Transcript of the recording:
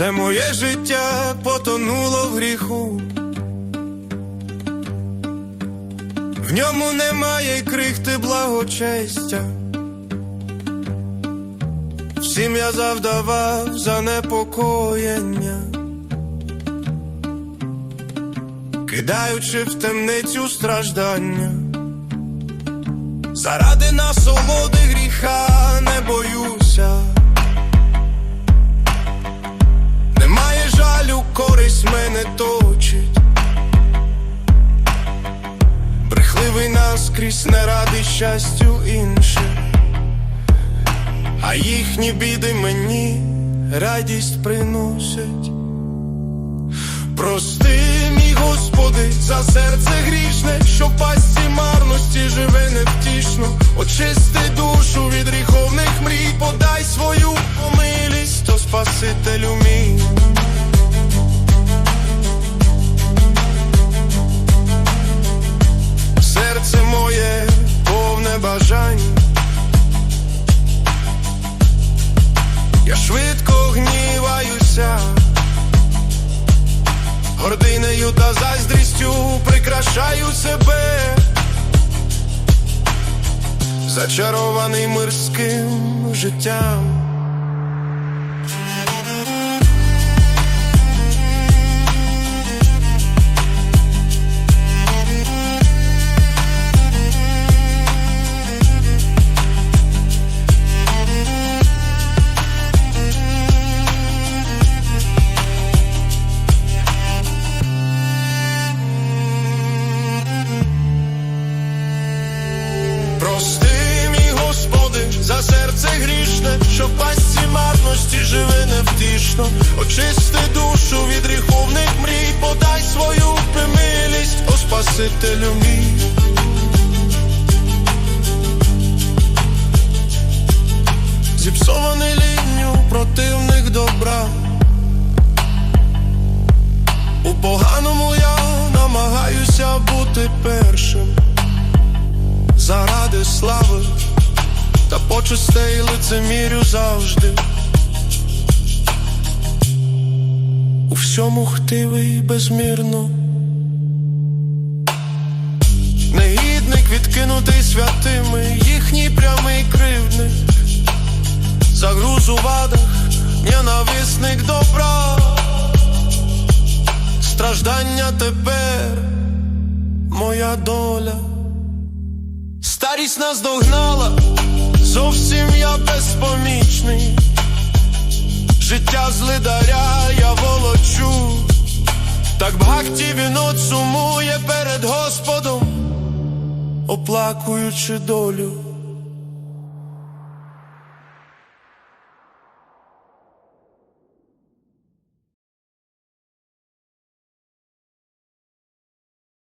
Все моє життя потонуло в гріху. В ньому немає крихти благочестя. Всім я завдавав занепокоєння, кидаючи в темницю страждання. Заради насолоди гріха не боюся. Користь мене точить. Брехливий наскрізь не радий щастю інших, а їхні біди мені радість приносять. Прости, мій Господи, за серце грішне, що в пастці марності живе невтішно. Очисти душу від гріховних мрій, подай свою помилість, то Спасителю мій. Гординею та заздрістю прикрашаю себе, зачарований мирським життям. Прости, мій Господи, за серце грішне, що в пастці марності живе невтішно. Очисти душу від гріховних мрій, подай свою примилість, о Спасителю мій. Зіпсований лінню противник добра. У поганому я намагаюся бути першим почестей лицемірю завжди. У всьому хтивий безмірно. Негідник відкинутий святими, їхній прямий кривдник, загруз у вадах, ненависник добра, страждання тепер моя доля. Старість нас догнала, зовсім я безпомічний. Життя з лидаря я волочу, так бхакті він сумує перед Господом, оплакуючи долю.